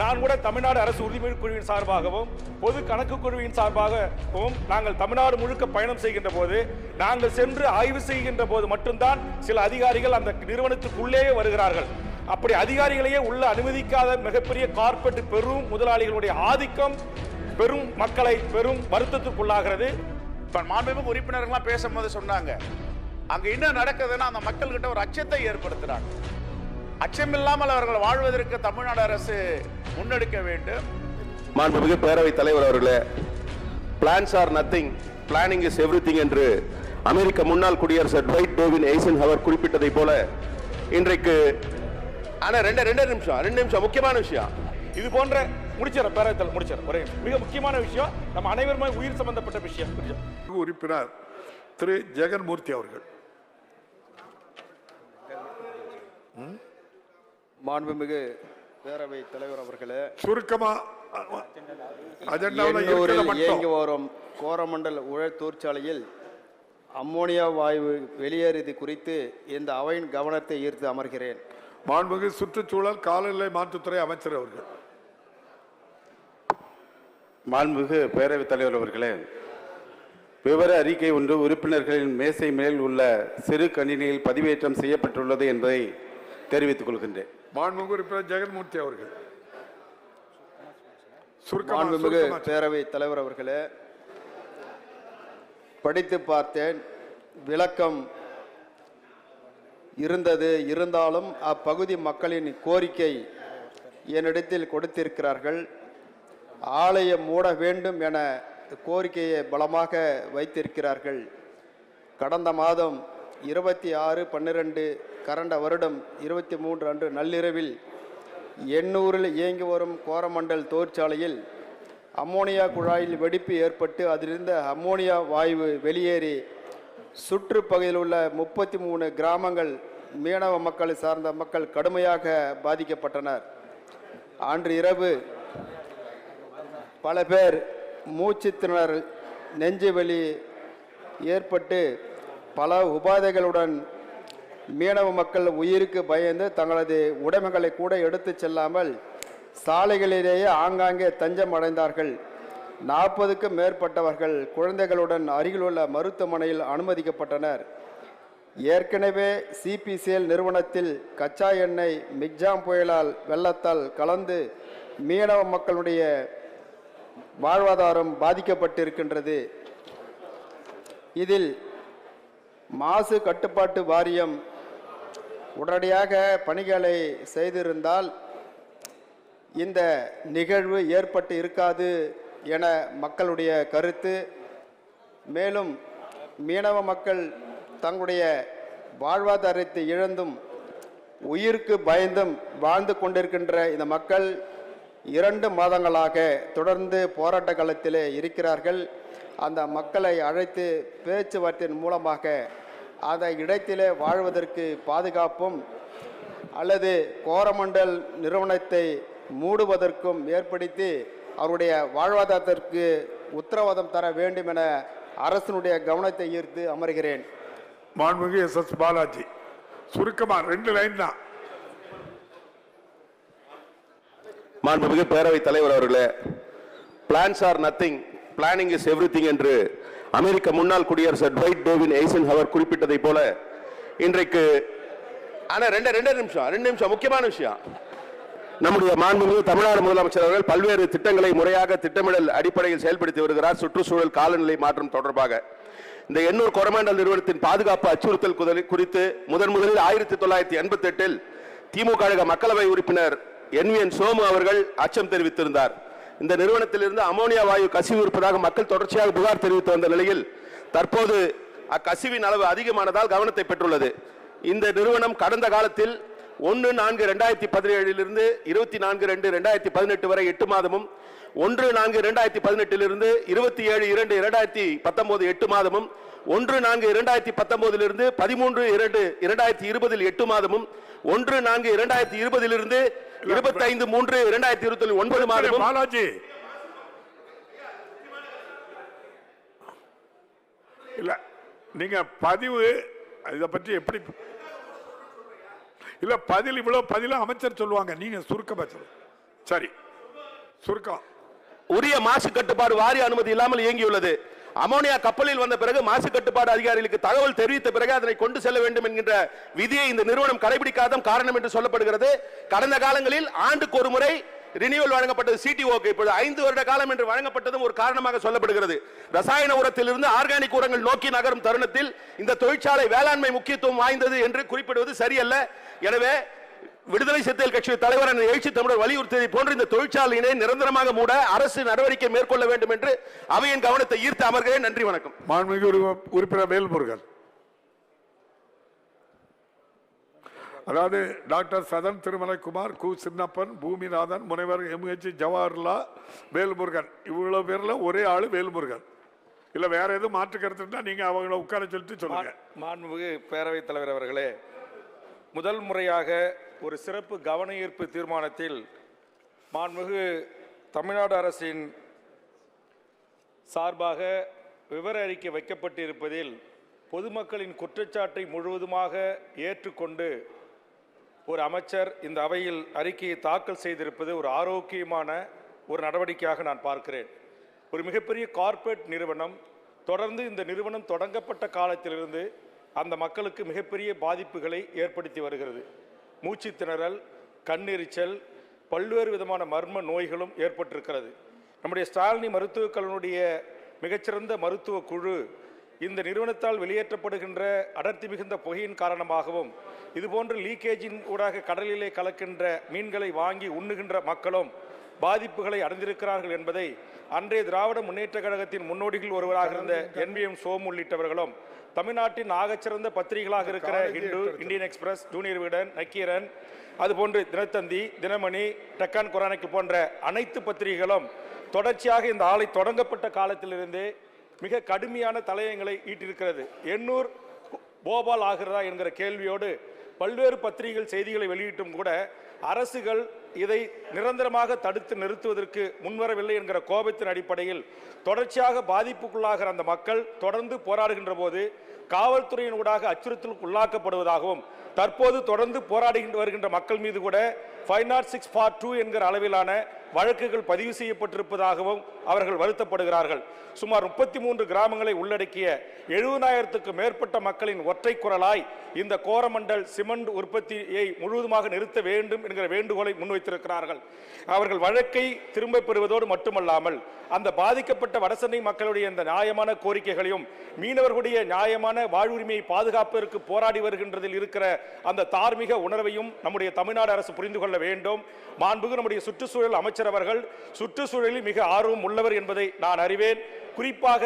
நான் கூட தமிழ்நாடு அரசு உறுதிமொழி குழுவின் சார்பாகவும் பொது கணக்கு குழுவின் சார்பாகவும் நாங்கள் தமிழ்நாடு முழுக்க பயணம் செய்கின்ற போது நாங்கள் சென்று ஆய்வு செய்கின்ற போது மட்டும்தான் சில அதிகாரிகள் அந்த நிறுவனத்துக்குள்ளேயே வருகிறார்கள். அப்படி அதிகாரிகளையே உள்ள அனுமதிக்காத மிகப்பெரிய கார்ப்பரேட் பெரும் முதலாளிகளுடைய ஆதிக்கம் பெரும் மக்களை பெரும் வருத்தத்துக்குள்ளாகிறது. இப்போ மாண்புமிகு உறுப்பினர்கள்லாம் பேசும்போது சொன்னாங்க. அங்கே என்ன நடக்குதுன்னா அந்த மக்கள்கிட்ட ஒரு அச்சத்தை ஏற்படுத்துகிறாங்க அச்சமில்லாமல் அவர்கள் வாழ்வதற்கு தமிழ்நாடு அரசு முன்னெடுக்க வேண்டும். மாண்புமிகு பேரவைத் தலைவர் அவர்களே plans are nothing planning is everything என்று அமெரிக்க முன்னாள் குடியரசர் ட்வைட் டோவின் எய்சன் ஹவர் குறிப்பிட்டதை போல இன்றைக்கு ஆனா ரெண்டு ரெண்டு நிமிஷம் ரெண்டு நிமிஷம் முக்கியமான விஷயம். இது போன்ற முடிச்சிடற பேரத்தில் முடிச்சிடற ஒரே மிக முக்கியமான விஷயம் நம்ம அனைவருமே உயிர் சம்பந்தப்பட்ட விஷயம். உறுப்பினர் திரு. ஜெகன்மூர்த்தி அவர்கள். மாண்புமிகு பேரவை தலைவர் அவர்களே சுருக்கமா இயங்கி வரும் கோரமண்டல் உழல் தொழிற்சாலையில் அம்மோனியா வாயு வெளியேறியது குறித்து இந்த அவையின் கவனத்தை ஈர்த்து அமர்கிறேன். மாண்புமிகு சுற்றுச்சூழல் காலநிலை மாற்றுத்துறை அமைச்சர் அவர்கள். மாண்புமிகு பேரவைத் தலைவர் அவர்களே விவர அறிக்கை ஒன்று உறுப்பினர்களின் மேசை மேல் உள்ள சிறு கணினியில் பதிவேற்றம் செய்யப்பட்டுள்ளது என்பதை தெரிவித்துக் கொள்கின்றேன். மாண்புமிகு உறுப்பினர் ஜெகன்மூர்த்தி அவர்கள். மாண்புமிகு பேரவை தலைவர் அவர்களே படித்து பார்த்தேன் விளக்கம் இருந்தது. இருந்தாலும் அப்பகுதி மக்களின் கோரிக்கை என்னிடத்தில் கொடுத்திருக்கிறார்கள். ஆலயம் மூட வேண்டும் என கோரிக்கையை பலமாக வைத்திருக்கிறார்கள். கடந்த மாதம் இருபத்தி ஆறு பன்னிரெண்டு கரண்ட வருடம் இருபத்தி மூன்று அன்று நள்ளிரவில் எண்ணூரில் இயங்கி வரும் கோரமண்டல் தொழிற்சாலையில் அம்மோனியா குழாயில் வெடிப்பு ஏற்பட்டு அதிலிருந்த அம்மோனியா வாயு வெளியேறி சுற்றுப்பகுதியில் உள்ள முப்பத்தி மூணு கிராமங்கள் மீனவ மக்களை சார்ந்த மக்கள் கடுமையாக பாதிக்கப்பட்டனர். அன்று இரவு பல பேர் மூச்சுத்திணறல் நெஞ்சு வலி ஏற்பட்டு பல உபாதைகளுடன் மீனவ மக்கள் உயிருக்கு பயந்து தங்களது உடைமைகளை கூட எடுத்துச் செல்லாமல் சாலைகளிலேயே ஆங்காங்கே தஞ்சம் அடைந்தார்கள். நாற்பதுக்கும் மேற்பட்டவர்கள் குழந்தைகளுடன் அருகிலுள்ள மருத்துவமனையில் அனுமதிக்கப்பட்டனர். ஏற்கனவே சிபிசிஎல் நிறுவனத்தில் கச்சா எண்ணெய் மிக்ஜாம் புயலால் வெள்ளத்தால் கலந்து மீனவ மக்களுடைய வாழ்வாதாரம் பாதிக்கப்பட்டிருக்கின்றது. இதில் மாசு கட்டுப்பாட்டு வாரியம் உடனடியாக பணிகளை செய்திருந்தால் இந்த நிகழ்வு ஏற்பட்டு இருக்காது என மக்களுடைய கருத்து. மேலும் மீனவ மக்கள் தங்களுடைய வாழ்வாதாரத்தை இழந்தும் உயிருக்கு பயந்தும் வாழ்ந்து கொண்டிருக்கின்ற இந்த மக்கள் இரண்டு மாதங்களாக தொடர்ந்து போராட்ட காலத்திலே இருக்கிறார்கள். அந்த மக்களை அழைத்து பேச்சுவார்த்தையின் மூலமாக அந்த இடத்திலே வாழ்வதற்கு பாதுகாப்பும் அல்லது கோரமண்டல் நிறுவனத்தை மூடுவதற்கும் ஏற்படுத்தி அவருடைய வாழ்வாதாரத்திற்கு உத்தரவாதம் தர வேண்டும் என அரசினுடைய கவனத்தை ஈர்த்து அமர்கிறேன். மாண்புமிகு எஸ் எஸ் பாலாஜி சுருக்கமா ரெண்டு லைன் தான். மாண்புமிகு பேரவைத் தலைவர் அவர்களே plans are nothing planning is everything என்று அமெரிக்க முன்னாள் குடியரசர் டுவைட் டோவின் எய்சன் ஹவர் குறிப்பிட்டதை போல இன்றைக்கு ஆனா ரெண்டு ரெண்டு நிமிஷம் ரெண்டு நிமிஷம் முக்கியமான விஷயம். நம்முடைய மாண்புமிகு தமிழ்நாடு முதலமைச்சர் அவர்கள் பல்வேறு திட்டங்களை முறையாக திட்டமிடல் அடிப்படையில் செயல்படுத்தி வருகிறார். சுற்றுச்சூழல் காலநிலை மாற்றம் தொடர்பாக. இந்த எண்ணூர் கொரமாண்டல் நிறுவனத்தின் பாதுகாப்பு அச்சுறுத்தல் குறித்து முதன் முதலில் ஆயிரத்தி தொள்ளாயிரத்தி எண்பத்தி எட்டில் திமுக கழக மக்களவை உறுப்பினர் என் வி என் சோமு அவர்கள் அச்சம் தெரிவித்திருந்தார். இந்த நிறுவனத்திலிருந்து அமோனியா வாயு கசிவு இருப்பதாக மக்கள் தொடர்ச்சியாக புகார் தெரிவித்து வந்த நிலையில் தற்போது அக்கசிவின் அளவு அதிகமானதால் கவனத்தை பெற்றுள்ளது. இந்த நிறுவனம் கடந்த காலத்தில் ஒன்று நான்கு ரெண்டாயிரத்தி பதினேழிலிருந்து இருபத்தி நான்கு ரெண்டு ரெண்டாயிரத்தி பதினெட்டு வரை எட்டு மாதமும் ஒன்று நான்கு இரண்டாயிரத்தி பதினெட்டிலிருந்து இருபத்தி ஏழு இரண்டு இரண்டாயிரத்தி பத்தொன்பது எட்டு மாதமும் ஒன்று நான்கு இரண்டாயிரத்தி பத்தொன்பதிலிருந்து பதிமூன்று இரண்டு இரண்டாயிரத்தி இருபதில் எட்டு மாதமும் ஒன்று நான்கு இரண்டாயிரத்தி இருபதிலிருந்து இருபத்தி ஐந்து மூன்று இரண்டாயிரத்தி இருபத்தி ஒன்பது மாதமும் பாலாஜி. இல்ல நீங்க பதிவு இத பற்றி எப்படி இல்ல பதில் இவ்வளவு பதிலும் அமைச்சர் சொல்லுவாங்க. நீங்க சுருக்கமா சொல்லுங்க சரி. சுருக்கம். உரிய மாசு கட்டுப்பாடு வாரிய அனுமதி இல்லாமல் இயங்கியுள்ளது. அமோனியா கப்பலில் வந்த பிறகு மாசு கட்டுப்பாடு அதிகாரிகளுக்கு தகவல் தெரிவித்த பிறகு அதனை கொண்டு செல்ல வேண்டும் என்கின்ற விதியை இந்த நிறுவனம் கடைபிடிக்காத காரணம் என்று சொல்லப்படுகிறது. கடந்த காலங்களில் ஆண்டுக்கு ஒரு முறை ரினியூவல் வழங்கப்பட்டது சிடிஓக்கு இப்பொழுது ஐந்து வருட காலம் என்று வழங்கப்பட்டதும் ஒரு காரணமாக சொல்லப்படுகிறது. ரசாயன உரத்திலிருந்து ஆர்கானிக் உரங்கள் நோக்கி நகரும் தருணத்தில் இந்த தொழிற்சாலை வேளாண்மை முக்கியத்துவம் வாய்ந்தது என்று குறிப்பிடுவது சரியல்ல. எனவே விடுதலை சிறுத்தைகள் கட்சி தலைவர் அண்ணன் எழுச்சி தமிழர் வலியுறுத்தியதை போன்று இந்த தொழிற்சாலையினை நிரந்தரமாக மூட அரசு நடவடிக்கை மேற்கொள்ள வேண்டும் என்று அவையின் கவனத்தை ஈர்த்து அமர்கிறேன் நன்றி வணக்கம். மாண்புமிகு உறுப்ப- உறுப்பினர் வேல்முருகன். அதாவது டாக்டர் சதன் திருமலைக்குமார் கு. சின்னப்பன் பூமிநாதன் முனைவர் எம்ஹெச். ஜவஹர்லா வேல்முருகன். இவ்வளவு பேர்ல ஒரே ஆளு வேல்முருகன். இல்ல வேற எதுவும் மாற்று கருத்து இருந்தா நீங்க அவங்கள உட்கார சொல்லிட்டு சொல்லுங்க. மாண்புமிகு பேரவைத் தலைவர் அவர்களே முதல் முறையாக ஒரு சிறப்பு கவன ஈர்ப்பு தீர்மானத்தில் மாண்புமிகு தமிழ்நாடு அரசின் சார்பாக விவர அறிக்கை வைக்கப்பட்டிருப்பதில் பொதுமக்களின் குற்றச்சாட்டை முழுவதுமாக ஏற்றுக்கொண்டு ஒரு அமைச்சர் இந்த அவையில் அறிக்கையை தாக்கல் செய்திருப்பது ஒரு ஆரோக்கியமான ஒரு நடவடிக்கையாக நான் பார்க்கிறேன். ஒரு மிகப்பெரிய கார்ப்பரேட் நிறுவனம் தொடர்ந்து இந்த நிறுவனம் தொடங்கப்பட்ட காலத்திலிருந்து அந்த மக்களுக்கு மிகப்பெரிய பாதிப்புகளை ஏற்படுத்தி வருகிறது. மூச்சு திணறல் கண்ணெரிச்சல் பல்வேறு விதமான மர்ம நோய்களும் ஏற்பட்டிருக்கிறது. நம்முடைய ஸ்டாலினி மருத்துவக் கல்லூரிய மிகச்சிறந்த மருத்துவ குழு இந்த நிறுவனத்தால் வெளியேற்றப்படுகின்ற அடர்த்தி மிகுந்த புகையின் காரணமாகவும் இதுபோன்ற லீக்கேஜின் ஊடாக கடலிலே கலக்கின்ற மீன்களை வாங்கி உண்ணுகின்ற மக்களும் பாதிப்புகளை அடைந்திருக்கிறார்கள் என்பதை அன்றைய திராவிட முன்னேற்ற கழகத்தின் முன்னோடிகள் ஒருவராக இருந்த என்பிஎம் சோம் உள்ளிட்டவர்களும் தமிழ்நாட்டின் ஆகச்சிறந்த பத்திரிகைகளாக இருக்கிற Hindu Indian Express junior Vikatan Nakkeeran அதுபோன்று தினத்தந்தி தினமணி டெக்கான் குரானிக்கல் போன்ற அனைத்து பத்திரிகைகளும் தொடர்ச்சியாக இந்த ஆலை தொடங்கப்பட்ட காலத்திலிருந்தே மிக கடுமையான தலையங்களை ஈட்டிருக்கிறது எண்ணூர் போபால் ஆகிறதா என்கிற கேள்வியோடு பல்வேறு பத்திரிகைகள் செய்திகளை வெளியிட்டும் கூட அரசுகள் இதை நிரந்தரமாக தடுத்து நிறுத்துவதற்கு முன்வரவில்லை என்கிற கோபத்தின் அடிப்படையில் தொடர்ச்சியாக பாதிப்புக்குள்ளாகிற அந்த மக்கள் தொடர்ந்து போராடுகின்ற போது காவல்துறையின் ஊடாக அச்சுறுத்தலுக்கு உள்ளாக்கப்படுவதாகவும் தற்போது தொடர்ந்து போராடுகின்ற வருகின்ற மக்கள் மீது கூட five nought six four two என்கிற அளவிலான வழக்குகள் பதிவு செய்யப்பட்டிருப்பதாகவும் அவர்கள் வருத்தப்படுகிறார்கள். சுமார் முப்பத்தி மூன்று கிராமங்களை உள்ளடக்கிய எழுபதாயிரத்துக்கு மேற்பட்ட மக்களின் ஒற்றை குரலாய் இந்த கோரமண்டல் சிமெண்ட் உற்பத்தியை முழுவதுமாக நிறுத்த வேண்டும் என்கிற வேண்டுகோளை முன்வைத்திருக்கிறார்கள். அவர்கள் வழக்கை திரும்ப பெறுவதோடு மட்டுமல்லாமல் அந்த பாதிக்கப்பட்ட வடசென்னை மக்களுடைய இந்த நியாயமான கோரிக்கைகளையும் மீனவர்களுடைய நியாயமான வாழ்வுரிமையை பாதுகாப்பதற்கு போராடி வருகின்றதில் இருக்கிற அந்த தார்மீக உணர்வையும் நம்முடைய தமிழ்நாடு அரசு புரிந்து கொள்ள வேண்டும். மாண்புகு நம்முடைய சுற்றுச்சூழல் அமைச்சர் அவர்கள் சுற்றுச்சூழலில் மிக ஆர்வம் உள்ளவர் என்பதை நான் அறிவேன். குறிப்பாக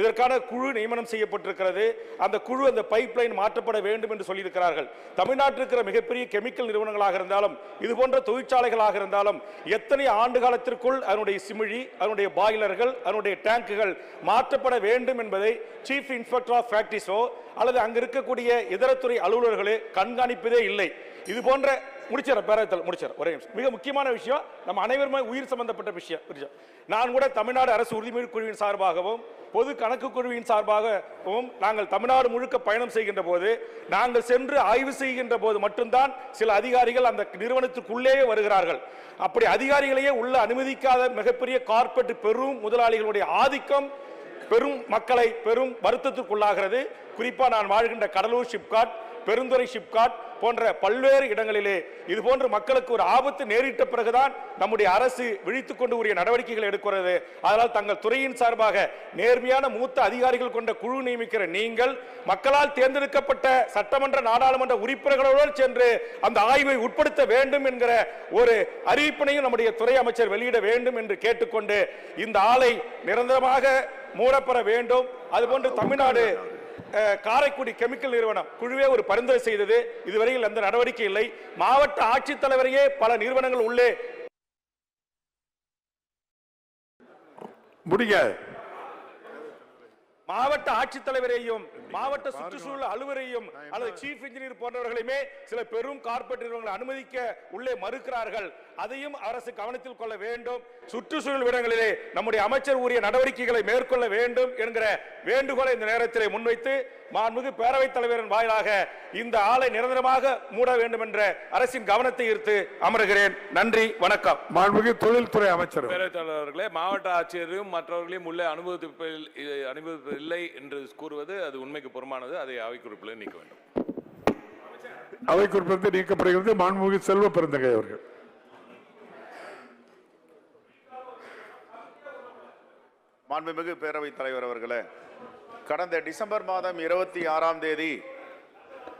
இதற்கான குழு நியமனம் செய்யப்பட்டிருக்கிறது. அந்த குழு அந்த பைப் லைன் மாற்றப்பட வேண்டும் என்று சொல்லியிருக்கிறார்கள். தமிழ்நாட்டில் இருக்கிற மிகப்பெரிய கெமிக்கல் நிறுவனங்களாக இருந்தாலும் இது போன்ற தொழிற்சாலைகளாக இருந்தாலும் எத்தனை ஆண்டு காலத்திற்குள் அதனுடைய சிமிழி அதனுடைய பாய்லர்கள் அதனுடைய டேங்குகள் மாற்றப்பட வேண்டும் என்பதை சீஃப் இன்ஸ்பெக்டர் ஆஃப் ஃபேக்டரிஸோ அல்லது அங்கு இருக்கக்கூடிய இதரத்துறை அலுவலர்களே கண்காணிப்பதே இல்லை. இது போன்ற முடிச்சிட பேரத்தில் முடிச்சிட ஒரே நிமிஷம். மிக முக்கியமான விஷயம் நம்ம அனைவருமே உயிர் சம்பந்தப்பட்ட விஷயம் நான் கூட தமிழ்நாடு அரசு உறுதிமொழி குழுவின் சார்பாகவும் பொது கணக்கு குழுவின் சார்பாகவும் நாங்கள் தமிழ்நாடு முழுக்க பயணம் செய்கின்ற போது நாங்கள் சென்று ஆய்வு செய்கின்ற போது மட்டும்தான் சில அதிகாரிகள் அந்த நிறுவனத்துக்குள்ளேயே வருகிறார்கள். அப்படி அதிகாரிகளையே உள்ள அனுமதிக்காத மிகப்பெரிய கார்ப்பரேட் பெரும் முதலாளிகளுடைய ஆதிக்கம் பெரும் மக்களை பெரும் வருத்தத்திற்குள்ளாகிறது குறிப்பாக நான் வாழ்கின்ற கடலூர் ஷிப்காட் பெருந்துறை ஷிப்காட் போன்ற பல்வேறு இடங்களிலே இது போன்று மக்களுக்கு ஒரு ஆபத்து நேரிட்ட பிறகுதான் நம்முடைய அரசு விழித்துக் கொண்டு உரிய நடவடிக்கைகள் எடுக்கிறது. அதனால் தங்கள் துறையின் சார்பாக நேர்மையான மூத்த அதிகாரிகள் கொண்ட குழு நியமிக்கிற நீங்கள் மக்களால் தேர்ந்தெடுக்கப்பட்ட சட்டமன்ற நாடாளுமன்ற உறுப்பினர்களோடு சென்று அந்த ஆய்வை உட்படுத்த வேண்டும் என்கிற ஒரு அறிவிப்பினையும் நம்முடைய துறை அமைச்சர் வெளியிட வேண்டும் என்று கேட்டுக்கொண்டு இந்த ஆலை நிரந்தரமாக மூடப்பெற வேண்டும். அதுபோன்று தமிழ்நாடு காரைக்குடி கெமிக்கல் நிறுவனம் குழுவே ஒரு பரிந்துரை செய்தது. இதுவரையில் எந்த நடவடிக்கை இல்லை. மாவட்ட ஆட்சித்தலைவரையே பல நிறுவனங்கள் உள்ளே. முடிங்க மாவட்ட ஆட்சித்தலைவரையும் மாவட்ட சுற்றுச்சூழல் அலுவலரையும் அல்லது சீஃப் இன்ஜினியர் போன்றவர்களையுமே சில பெரும் கார்ப்பரேட் நிறுவனங்களை அனுமதிக்க உள்ளே மறுக்கிறார்கள். அதையும் அரசு கவனத்தில் கொள்ள வேண்டும். சுற்றுச்சூழல் இடங்களிலே நம்முடைய அமைச்சர் உரிய நடவடிக்கைகளை மேற்கொள்ள வேண்டும் என்கிற வேண்டுகோளை இந்த நேரத்திலே முன்வைத்து மாண்புமிகு பேரவைத் தலைவரின் வாயிலாக இந்த ஆலை நிரந்தரமாக மூட வேண்டும் என்ற அரசின் கவனத்தை ஈர்த்து அமருகிறேன். நன்றி வணக்கம். மாண்புமிகு தொழில்துறை அமைச்சர் பேரவைத் தலைவர் அவர்களே மாவட்ட ஆட்சியரும் மற்றவர்களையும் உள்ளே அனுமதிப்பில் அனுமதிப்பில்லை என்று கூறுவது அது உண்மைக்கு புறமானது அதை அவை குறிப்பில் நீக்க வேண்டும். அவை குறிப்பிலிருந்து நீக்கப்படுகிறது மாண்புமிகு செல்வ பெருந்தகை அவர்கள். மாண்புமிகு பேரவைத் தலைவர் அவர்களே கடந்த டிசம்பர் மாதம் இருபத்தி ஆறாம் தேதி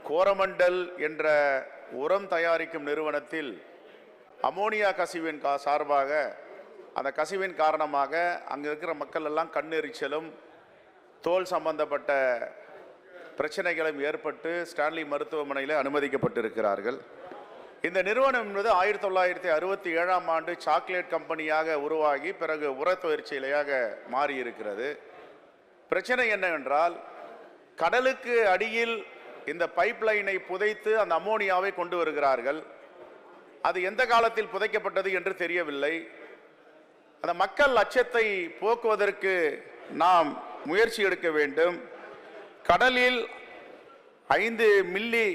கோரமண்டல் என்ற உரம் தயாரிக்கும் நிறுவனத்தில் அமோனியா கசிவின் கா சார்பாக அந்த கசிவின் காரணமாக அங்கே இருக்கிற மக்கள் எல்லாம் கண்ணெரிச்சலும் தோல் சம்பந்தப்பட்ட பிரச்சனைகளும் ஏற்பட்டு ஸ்டான்லி மருத்துவமனையில் அனுமதிக்கப்பட்டிருக்கிறார்கள். இந்த நிறுவனம் என்பது ஆயிரத்தி தொள்ளாயிரத்தி அறுபத்தி ஏழாம் ஆண்டு சாக்லேட் கம்பெனியாக உருவாகி பிறகு உரத் தொழிற்சிலையாக மாறியிருக்கிறது. பிரச்சனை என்னவென்றால் கடலுக்கு அடியில் இந்த பைப் லைனை புதைத்து அந்த அமோனியாவை கொண்டு வருகிறார்கள். அது எந்த காலத்தில் புதைக்கப்பட்டது என்று தெரியவில்லை. அந்த மக்கள் அச்சத்தை போக்குவதற்கு நாம் முயற்சி எடுக்க வேண்டும். கடலில் ஐந்து மில்லி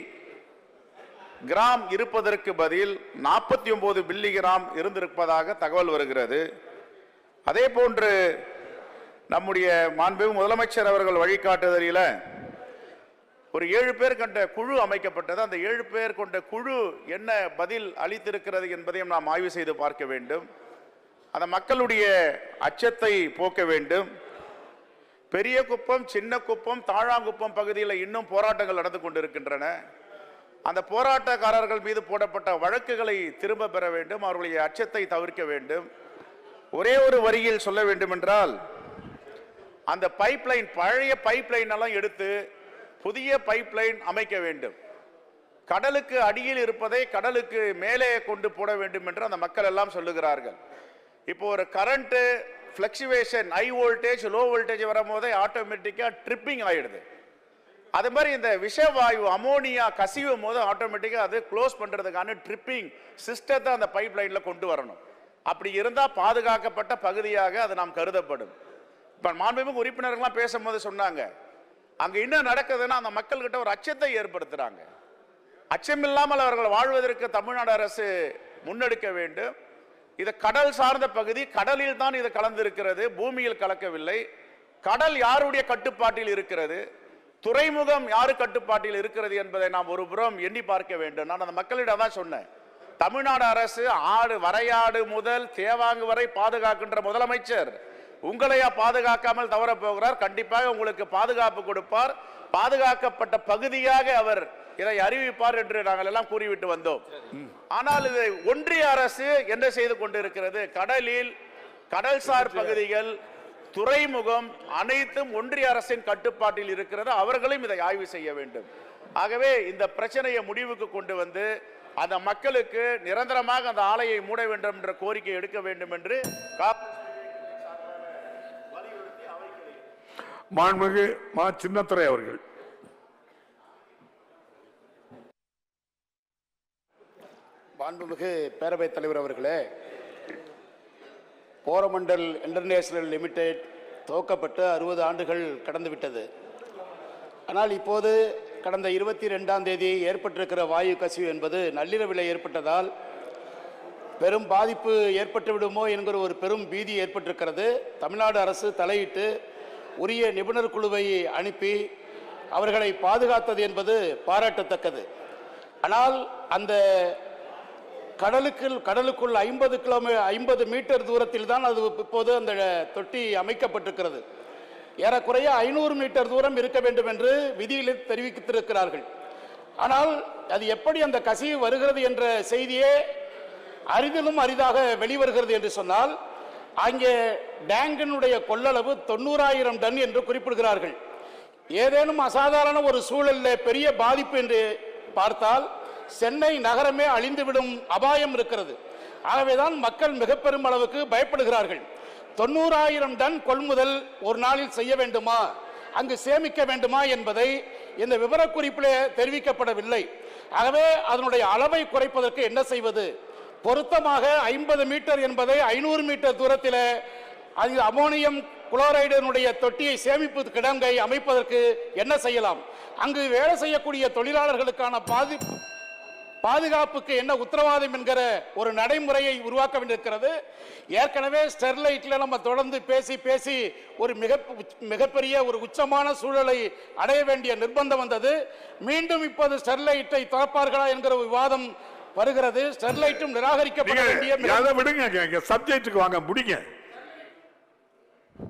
கிராம் இருப்பதற்கு பதில் நாற்பத்தி ஒன்பது மில்லி கிராம் இருந்திருப்பதாக தகவல் வருகிறது. அதே போன்று நம்முடைய மாண்பு முதலமைச்சர் அவர்கள் வழிகாட்டுதலில் ஒரு ஏழு பேர் கொண்ட குழு அமைக்கப்பட்டது. அந்த ஏழு பேர் கொண்ட குழு என்ன பதில் அளித்திருக்கிறது என்பதையும் நாம் ஆய்வு செய்து பார்க்க வேண்டும். அந்த மக்களுடைய அச்சத்தை போக்க வேண்டும். பெரிய குப்பம் சின்ன குப்பம் தாழாங்குப்பம் பகுதியில் இன்னும் போராட்டங்கள் நடந்து கொண்டிருக்கின்றன. அந்த போராட்டக்காரர்கள் மீது போடப்பட்ட வழக்குகளை திரும்ப பெற வேண்டும் அவர்களுடைய அச்சத்தை தவிர்க்க வேண்டும். ஒரே ஒரு வரியில் சொல்ல வேண்டுமென்றால் அந்த பைப்லைன் பழைய பைப்லைன் எல்லாம் எடுத்து புதிய பைப்லைன் அமைக்க வேண்டும். கடலுக்கு அடியில் இருப்பதை கடலுக்கு மேலே கொண்டு போட வேண்டும் என்று அந்த மக்கள் எல்லாம் சொல்லுகிறார்கள். இப்போ ஒரு current fluctuation high voltage low voltage வரும்போதே ஆட்டோமேட்டிக்காக ட்ரிப்பிங் ஆகிடுது அது மாதிரி இந்த விஷவாயு அமோனியா கசிவும் போது ஆட்டோமேட்டிக்காக அது க்ளோஸ் பண்ணுறதுக்கான ட்ரிப்பிங் சிஸ்டத்தை அந்த பைப் லைனில் கொண்டு வரணும். அப்படி இருந்தால் பாதுகாக்கப்பட்ட பகுதியாக அது நாம் கருதப்படும். இப்போ மாண்புமிகு உறுப்பினர்கள்லாம் பேசும்போது சொன்னாங்க அங்கே என்ன நடக்குதுன்னா அந்த மக்கள்கிட்ட ஒரு அச்சத்தை ஏற்படுத்துகிறாங்க அச்சமில்லாமல் அவர்கள் வாழ்வதற்கு தமிழ்நாடு அரசு முன்னெடுக்க வேண்டும். இது கடல் சார்ந்த பகுதி கடலில் தான் இது கலந்திருக்கிறது பூமியில் கலக்கவில்லை. கடல் யாருடைய கட்டுப்பாட்டில் இருக்கிறது? துறைமுகம் யாரு கட்டுப்பாட்டில் இருக்கிறது என்பதை நாம் ஒரு புறம் எண்ணி பார்க்க வேண்டும். நான் அந்த மக்களிடம் தான் சொன்னேன். தமிழ்நாடு அரசு ஆடு வரையாடு முதல் தேவாங்கு வரை பாதுகாக்கின்ற முதலமைச்சர். உங்களையா பாதுகாக்காமல் தவற போகிறார். கண்டிப்பாக உங்களுக்கு பாதுகாப்பு கொடுப்பார். பாதுகாக்கப்பட்ட பகுதியாக அவர் இதை அறிவிப்பார் என்று நாங்கள் எல்லாம் கூறிவிட்டு வந்தோம். ஆனால் இதை ஒன்றிய அரசு என்ன செய்து கொண்டிருக்கிறது? கடலில் கடல்சார் பகுதிகள் துறைமுகம் அனைத்தும் ஒன்றிய அரசின் கட்டுப்பாட்டில் இருக்கிறது. அவர்களும் இதை ஆய்வு செய்ய வேண்டும். ஆகவே இந்த பிரச்சனையை முடிவுக்கு கொண்டு வந்து அந்த மக்களுக்கு நிரந்தரமாக அந்த ஆலையை மூட வேண்டும் என்ற கோரிக்கை எடுக்க வேண்டும் என்று மாண்புமிகு மா சின்னத்துறை அவர்கள். மாண்புமிகு பேரவைத் தலைவர் அவர்களே கோரமண்டல் இன்டர்நேஷனல் லிமிடெட் துவக்கப்பட்டு அறுபது ஆண்டுகள் கடந்துவிட்டது. ஆனால் இப்போது கடந்த இருபத்தி ரெண்டாம் தேதி ஏற்பட்டிருக்கிற வாயு கசிவு என்பது நள்ளிரவில் ஏற்பட்டதால் பெரும் பாதிப்பு ஏற்பட்டுவிடுமோ என்கிற ஒரு பெரும் பீதி ஏற்பட்டிருக்கிறது. தமிழ்நாடு அரசு தலையிட்டு உரிய நிபுணர் குழுவை அனுப்பி அவர்களை பாதுகாத்தது என்பது பாராட்டத்தக்கது. ஆனால் அந்த கடலுக்கு கடலுக்குள் ஐம்பது கிலோமீ ஐம்பது மீட்டர் தூரத்தில் தான் அது இப்போது அந்த தொட்டி அமைக்கப்பட்டிருக்கிறது. ஏறக்குறைய ஐநூறு மீட்டர் தூரம் இருக்க வேண்டும் என்று விதியில் தெரிவித்திருக்கிறார்கள். ஆனால் அது எப்படி அந்த கசிவு வருகிறது என்ற செய்தியே அரிதிலும் அரிதாக வெளிவருகிறது என்று சொன்னால் அங்கே டேங்கினுடைய கொள்ளளவு தொண்ணூறாயிரம் டன் என்று குறிப்பிடுகிறார்கள். ஏதேனும் அசாதாரண ஒரு சூழலில் பெரிய பாதிப்பு என்று பார்த்தால் சென்னை நகரமே அழிந்துவிடும் அபாயம் இருக்கிறது. ஆகவேதான் மக்கள் மிக பெரும் அளவுக்கு பயப்படுகிறார்கள். தொண்ணூறாயிரம் டன் கொள்முதல் ஒரு நாளில் செய்ய வேண்டுமா? அங்கு சேமிக்க வேண்டுமா என்பதை இந்த விவரக்குறிப்பிலே தெரிவிக்கப்படவில்லை. ஆகவே அதனுடைய அளவை குறைப்பதற்கு என்ன செய்வது? பொருத்தமாக ஐம்பது மீட்டர் என்பதை ஐநூறு மீட்டர் தூரத்தில் அது அமோனியம் குளோரைடினுடைய தொட்டியை சேமிப்பு கிடங்கை அமைப்பதற்கு என்ன செய்யலாம்? அங்கு வேலை செய்யக்கூடிய தொழிலாளர்களுக்கான பாதிப்பு பாதுகாப்புக்கு என்ன உத்தரவாதம் என்கிற ஒரு நடைமுறையை உருவாக்க வேண்டியிருக்கிறது. ஏற்கனவே ஸ்டெர்லைட்ல நம்ம தொடர்ந்து பேசி பேசி ஒரு மிக மிகப்பெரிய ஒரு உச்சமான சூழலை அடைய வேண்டிய நிர்பந்தம் வந்தது. மீண்டும் இப்போது ஸ்டெர்லைட்டை திறப்பார்களா என்கிற விவாதம் வருகிறது. ஸ்டெர்லைட்டும் நிராகரிக்கப்பட வேண்டிய விடுங்க சப்ஜெக்டுக்கு வாங்க முடிங்க.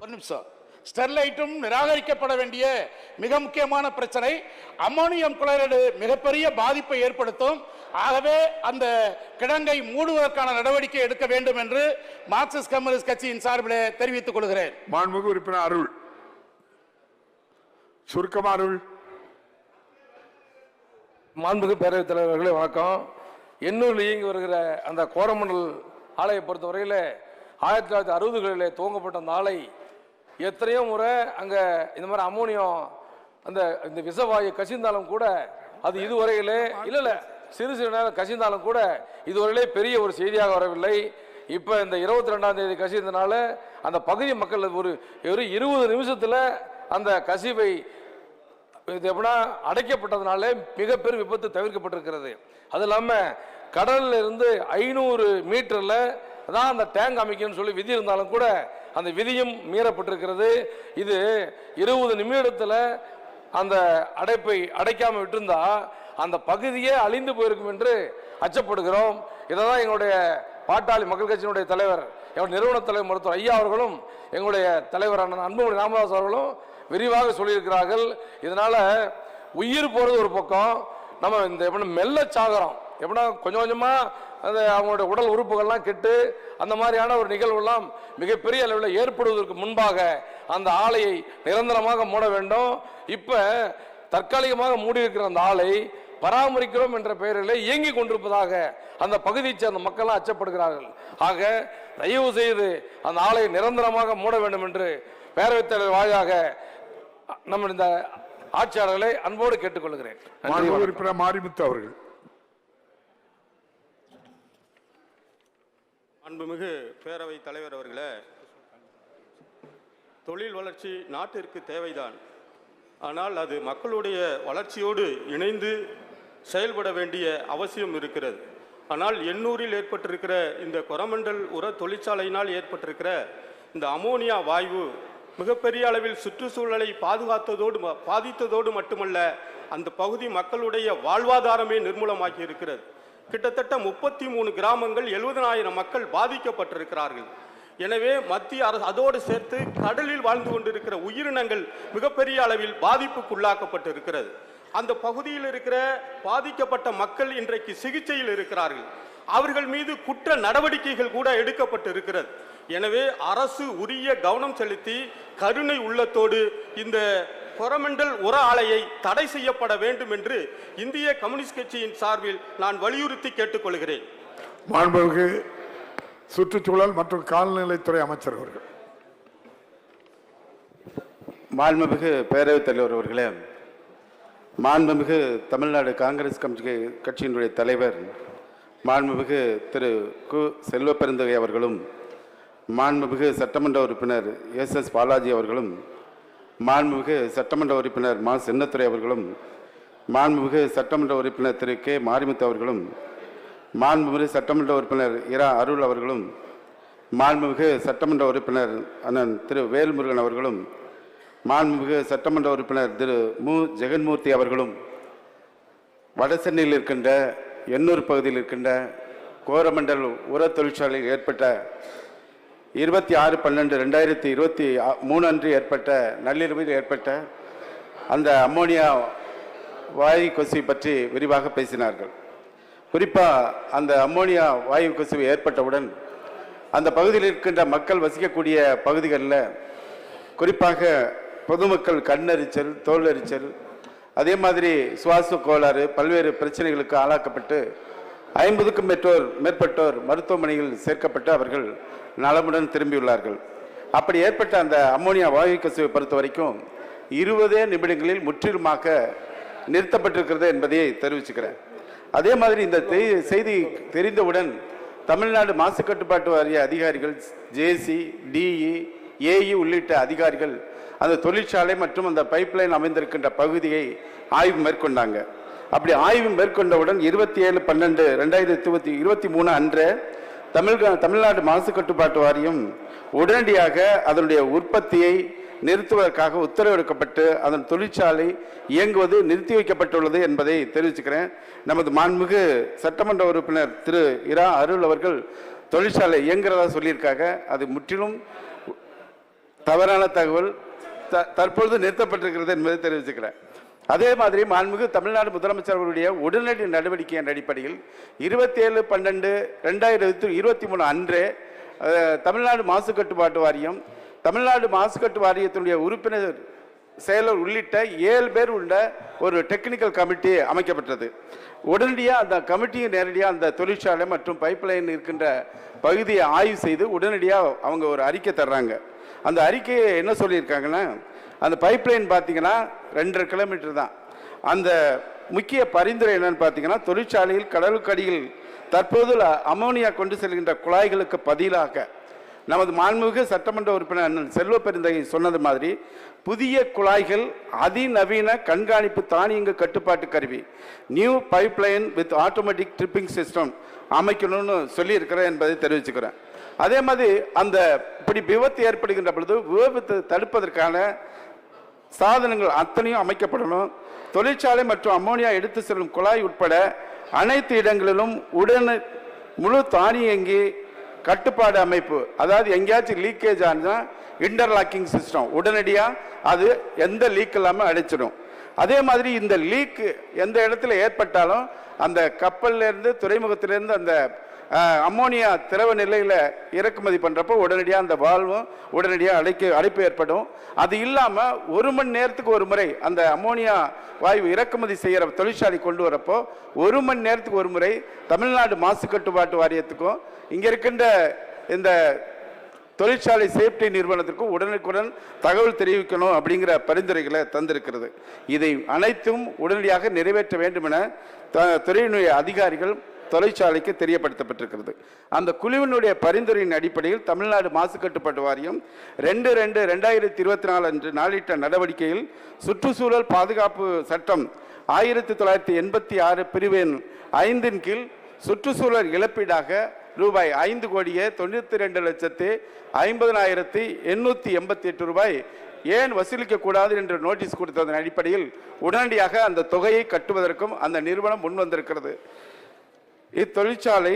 ஒரு நிமிஷம். ஸ்டெர்லைட்டும் நிராகரிக்கப்பட வேண்டிய மிக முக்கியமான பிரச்சனை. அம்மோனியம் குளோரைடு மிகப்பெரிய பாதிப்பை ஏற்படுத்தும். ஆகவே அந்த கிடங்கை மூடுவதற்கான நடவடிக்கை எடுக்க வேண்டும் என்று மார்க்சிஸ்ட் கம்யூனிஸ்ட் கட்சியின் சார்பில் தெரிவித்துக் கொள்கிறேன். மாண்புமிகு உறுப்பினர் அருள். சுருக்கமா அருள். மாண்புமிகு பேரவைத் தலைவர்களே வணக்கம். எண்ணூரில் இயங்கி வருகிற அந்த கோரமண்டல் ஆலையை பொறுத்தவரையில் ஆயிரத்தி தொள்ளாயிரத்தி அறுபதுகளிலே துவங்கப்பட்ட அந்த ஆலை எத்தனையோ முறை அங்கே இந்த மாதிரி அம்மோனியம் அந்த இந்த விஷவாயு கசிந்தாலும் கூட அது இதுவரையிலே இல்லை இல்லை சிறு சிறு நேரம் கசிந்தாலும் கூட இதுவரையிலே பெரிய ஒரு செய்தியாக வரவில்லை. இப்போ இந்த இருபத்தி ரெண்டாம் தேதி கசிந்தனால அந்த பகுதி மக்கள் ஒரு ஒரு இருபது நிமிஷத்தில் அந்த கசிவை இது எப்படின்னா அடைக்கப்பட்டதுனால மிகப்பெரிய விபத்து தவிர்க்கப்பட்டிருக்கிறது. அது இல்லாமல் கடல்ல இருந்து ஐநூறு மீட்டரில் தான் அந்த டேங்க் அமைக்கணும்னு சொல்லி விதி இருந்தாலும் கூட அந்த விதியும் மீறப்பட்டிருக்கிறது. இது இருபது நிமிடத்தில் அந்த அடைப்பை அடைக்காமல் விட்டிருந்தா அந்த பகுதியே அழிந்து போயிருக்கும் என்று அச்சப்படுகிறோம். இதை தான் எங்களுடைய பாட்டாளி மக்கள் கட்சியினுடைய தலைவர் எங்கள் நிறுவன தலைவர் மருத்துவர் ஐயா அவர்களும் எங்களுடைய தலைவர் அண்ணன் அன்புமணி ராமதாஸ் அவர்களும் விரிவாக சொல்லியிருக்கிறார்கள். இதனால் உயிர் போகிறது ஒரு பக்கம். நம்ம இந்த எப்படின்னா மெல்ல சாகிறோம். எப்படின்னா கொஞ்சம் கொஞ்சமாக அந்த அவங்களுடைய உடல் உறுப்புகள்லாம் கெட்டு அந்த மாதிரியான ஒரு நிகழ்வுலாம் மிகப்பெரிய அளவில் ஏற்படுவதற்கு முன்பாக அந்த ஆலையை நிரந்தரமாக மூட வேண்டும். இப்போ தற்காலிகமாக மூடி இருக்கிற அந்த ஆலை பராமரிக்கிறோம் என்ற பெயரில் இயங்கி கொண்டிருப்பதாக அந்த பகுதியைச் சேர்ந்த மக்கள்லாம் அச்சப்படுகிறார்கள். ஆக தயவு செய்து அந்த ஆலையை நிரந்தரமாக மூட வேண்டும் என்று பேரவைத் தலைவர் வாயிலாக நம்ம இந்த ஆட்சியாளர்களை அன்போடு கேட்டுக்கொள்கிறேன். உறுப்பினர் மாரிமுத்து அவர்கள். அன்புமிகு பேரவைத் தலைவர் அவர்களே தொழில் வளர்ச்சி நாட்டிற்கு தேவைதான். ஆனால் அது மக்களுடைய வளர்ச்சியோடு இணைந்து செயல்பட வேண்டிய அவசியம் இருக்கிறது. ஆனால் எண்ணூரில் ஏற்பட்டிருக்கிற இந்த கொரமண்டல் உர தொழிற்சாலையினால் ஏற்பட்டிருக்கிற இந்த அமோனியா வாயு மிகப்பெரிய அளவில் சுற்றுச்சூழலை பாதுகாத்ததோடு பாதித்ததோடு மட்டுமல்ல அந்த பகுதி மக்களுடைய வாழ்வாதாரமே நிர்மூலமாக்கி இருக்கிறது கிட்டத்தட்ட முப்பத்தி மூணு கிராமங்கள் எழுபதனாயிரம் மக்கள் பாதிக்கப்பட்டிருக்கிறார்கள். எனவே மத்திய அரசு அதோடு சேர்த்து கடலில் வாழ்ந்து கொண்டிருக்கிற உயிரினங்கள் மிகப்பெரிய அளவில் பாதிப்புக்குள்ளாக்கப்பட்டு இருக்கிறது அந்த பகுதியில் இருக்கிற பாதிக்கப்பட்ட மக்கள் இன்றைக்கு சிகிச்சையில் இருக்கிறார்கள். அவர்கள் மீது குற்ற நடவடிக்கைகள் கூட எடுக்கப்பட்டு இருக்கிறது எனவே அரசு உரிய கவனம் செலுத்தி கருணை உள்ளத்தோடு இந்த கொரமண்டல் உர ஆலையை தடை செய்யப்பட வேண்டும் என்று இந்திய கம்யூனிஸ்ட் கட்சியின் சார்பில் நான் வலியுறுத்தி கேட்டுக்கொள்கிறேன். சுற்றுச்சூழல் மற்றும் கால்நிலைத்துறை அமைச்சர் அவர்கள். மாண்புமிகு பேரவைத் தலைவர் அவர்களே மாண்புமிகு தமிழ்நாடு காங்கிரஸ் கமிட்டி கட்சியினுடைய தலைவர் மாண்புமிகு திரு கு. செல்வப்பெருந்தகை அவர்களும் மாண்புமிகு சட்டமன்ற உறுப்பினர் எஸ். எஸ். பாலாஜி அவர்களும் மாண்புமிகு சட்டமன்ற உறுப்பினர் மா. சின்னத்துறை அவர்களும் மாண்புமிகு சட்டமன்ற உறுப்பினர் திரு. கே. மாரிமுத்து அவர்களும் மாண்புமிகு சட்டமன்ற உறுப்பினர் இரா அருள் அவர்களும் மாண்புமிகு சட்டமன்ற உறுப்பினர் அண்ணன் திரு வேல்முருகன் அவர்களும் மாண்புமிகு சட்டமன்ற உறுப்பினர் திரு மு. ஜெகன்மூர்த்தி அவர்களும் வடசென்னையில் இருக்கின்ற எண்ணூர் பகுதியில் இருக்கின்ற கோரமண்டல் உர தொழிற்சாலையில் ஏற்பட்ட இருபத்தி ஆறு பன்னெண்டு ரெண்டாயிரத்தி இருபத்தி ஆ- மூணு அன்று ஏற்பட்ட நள்ளிரவில் ஏற்பட்ட அந்த அம்மோனியா வாயு கொசி பற்றி விரிவாக பேசினார்கள். குறிப்பாக அந்த அம்மோனியா வாயு கசிவு ஏற்பட்டவுடன் அந்த பகுதியில் இருக்கின்ற மக்கள் வசிக்கக்கூடிய பகுதிகளில் குறிப்பாக பொதுமக்கள் கண்ணெரிச்சல் தோல் எரிச்சல் அதே மாதிரி சுவாச கோளாறு பல்வேறு பிரச்சனைகளுக்கு ஆளாக்கப்பட்டு ஐம்பதுக்கும் மேற்பட்டோர் மேற்பட்டோர் மருத்துவமனையில் சேர்க்கப்பட்டு அவர்கள் நலமுடன் திரும்பியுள்ளார்கள். அப்படி ஏற்பட்ட அந்த அம்மோனியா வாயு கசிவை பொறுத்த வரைக்கும் இருபதே நிமிடங்களில் முற்றிலுமாக நிறுத்தப்பட்டிருக்கிறது என்பதை தெரிவிச்சுக்கிறேன். அதே மாதிரி இந்த தெய்- செய்தி தெரிந்தவுடன் தமிழ்நாடு மாசு கட்டுப்பாட்டு வாரிய அதிகாரிகள் ஜேசி டிஇ ஏஇ உள்ளிட்ட அதிகாரிகள் அந்த தொழிற்சாலை மற்றும் அந்த பைப்லைன் அமைந்திருக்கின்ற பகுதியை ஆய்வு மேற்கொண்டாங்க. அப்படி ஆய்வு மேற்கொண்டவுடன் இருபத்தி ஏழு பன்னெண்டு ரெண்டாயிரத்தி இருபத்தி இருபத்தி மூணு அன்று தமிழ்க தமிழ்நாடு மாசு கட்டுப்பாட்டு வாரியம் உடனடியாக அதனுடைய உற்பத்தியை நிறுத்துவதற்காக உத்தரவிடப்பட்டு அதன் தொழிற்சாலை இயங்குவது நிறுத்தி வைக்கப்பட்டுள்ளது என்பதை தெரிவிச்சுக்கிறேன். நமது மாண்புமிகு சட்டமன்ற உறுப்பினர் திரு இரா அருள் அவர்கள் தொழிற்சாலை இயங்குறதா சொல்லியிருக்காங்க. அது முற்றிலும் தவறான தகவல். த- தற்பொழுது நிறுத்தப்பட்டிருக்கிறது என்பதை தெரிவிச்சுக்கிறேன். அதே மாதிரி மாண்புமிகு தமிழ்நாடு முதலமைச்சர் அவருடைய உடனடி நடவடிக்கையின் அடிப்படையில் இருபத்தி ஏழு பன்னெண்டு ரெண்டாயிரத்தி இருபத்தி மூணு அன்று தமிழ்நாடு மாசு கட்டுப்பாட்டு வாரியம் தமிழ்நாடு மாசுக்கட்டு வாரியத்தினுடைய உறுப்பினர் செயலர் உள்ளிட்ட ஏழு பேர் உள்ள ஒரு டெக்னிக்கல் கமிட்டி அமைக்கப்பட்டது. உடனடியாக அந்த கமிட்டியும் நேரடியாக அந்த தொழிற்சாலை மற்றும் பைப்லைன் இருக்கின்ற பகுதியை ஆய்வு செய்து உடனடியாக அவங்க ஒரு அறிக்கை தர்றாங்க. அந்த அறிக்கையை என்ன சொல்லியிருக்காங்கன்னா அந்த பைப்லைன் பார்த்தீங்கன்னா ரெண்டரை கிலோமீட்டர் தான். அந்த முக்கிய பரிந்துரை என்னன்னு பார்த்தீங்கன்னா தொழிற்சாலையில் கடலுக்கடியில் தற்போது அமோனியா கொண்டு செல்கின்ற குழாய்களுக்கு பதிலாக நமது மாண்புமிகு சட்டமன்ற உறுப்பினர் அண்ணன் செல்வ பெருந்தகை சொன்னது மாதிரி புதிய குழாய்கள் அதிநவீன கண்காணிப்பு தானியங்கு கட்டுப்பாட்டு கருவி new pipeline with automatic tripping system அமைக்கணும்னு சொல்லியிருக்கிறேன் என்பதை தெரிவிச்சுக்கிறேன். அதே மாதிரி அந்த இப்படி விபத்து ஏற்படுகின்ற பொழுது விபத்து தடுப்பதற்கான சாதனங்கள் அத்தனையும் அமைக்கப்படணும். தொழிற்சாலை மற்றும் அம்மோனியா எடுத்து செல்லும் குழாய் உட்பட அனைத்து இடங்களிலும் உடனே முழு தானியங்கி கட்டுப்பாடு அமைப்பு. அதாவது எங்கேயாச்சும் லீக்கேஜ் ஆனா இன்டர்லாக்கிங் சிஸ்டம் உடனடியாக அது எந்த லீக் இல்லாமல் அடைச்சிடும் அதே மாதிரி இந்த லீக் எந்த இடத்துல ஏற்பட்டாலும் அந்த கப்பல்லேருந்து துறைமுகத்திலேருந்து அந்த அம்மோனியா திரவ நிலையில் இறக்குமதி பண்ணுறப்போ உடனடியாக அந்த வால்வும் உடனடியாக அடைக்க அடைப்பு ஏற்படும். அது இல்லாமல் ஒரு மணி நேரத்துக்கு ஒரு முறை அந்த அம்மோனியா வாயு இறக்குமதி செய்கிற தொழிற்சாலை கொண்டு வரப்போ ஒரு மணி நேரத்துக்கு ஒரு முறை தமிழ்நாடு மாசு கட்டுப்பாட்டு வாரியத்துக்கும் இங்கே இருக்கின்ற இந்த தொழிற்சாலை சேஃப்டி நிறுவனத்திற்கும் உடனுக்குடன் தகவல் தெரிவிக்கணும் அப்படிங்கிற பரிந்துரைகளை தந்திருக்கிறது. இதை அனைத்தும் உடனடியாக நிறைவேற்ற வேண்டும் என த- துறையினுடைய அதிகாரிகள் தொழிற்சாலைக்கு தெரியப்படுத்தப்பட்டிருக்கிறது. அந்த குழுவினுடைய பரிந்துரையின் அடிப்படையில் தமிழ்நாடு மாசு கட்டுப்பாட்டு வாரியம் ரெண்டு ரெண்டு ரெண்டாயிரத்தி இருபத்தி நாலு அன்று நாளிட்ட நடவடிக்கையில் சுற்றுச்சூழல் பாதுகாப்பு சட்டம் ஆயிரத்தி தொள்ளாயிரத்தி எண்பத்தி ஆறு பிரிவின் ஐந்தின் கீழ் சுற்றுச்சூழல் இழப்பீடாக ரூபாய் ஐந்து கோடியே தொண்ணூற்றி ரெண்டு லட்சத்தி ஐம்பதனாயிரத்தி எண்ணூற்றி எண்பத்தி எட்டு ரூபாய் ஏன் வசூலிக்க கூடாது என்று நோட்டீஸ் கொடுத்ததன் அடிப்படையில் உடனடியாக அந்த தொகையை கட்டுவதற்கும் அந்த நிறுவனம் முன் வந்திருக்கிறது இத்தொழிற்சாலை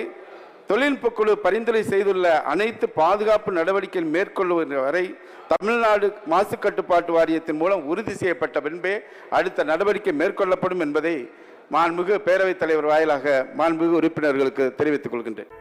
தொழில்நுட்ப குழு பரிந்துரை செய்துள்ள அனைத்து பாதுகாப்பு நடவடிக்கைகள் மேற்கொள்ளுகிற வரை தமிழ்நாடு மாசு கட்டுப்பாட்டு வாரியத்தின் மூலம் உறுதி செய்யப்பட்ட பின்பே அடுத்த நடவடிக்கை மேற்கொள்ளப்படும் என்பதை மாண்புமிகு பேரவைத் தலைவர் வாயிலாக மாண்புமிகு உறுப்பினர்களுக்கு தெரிவித்துக் கொள்கின்றேன்.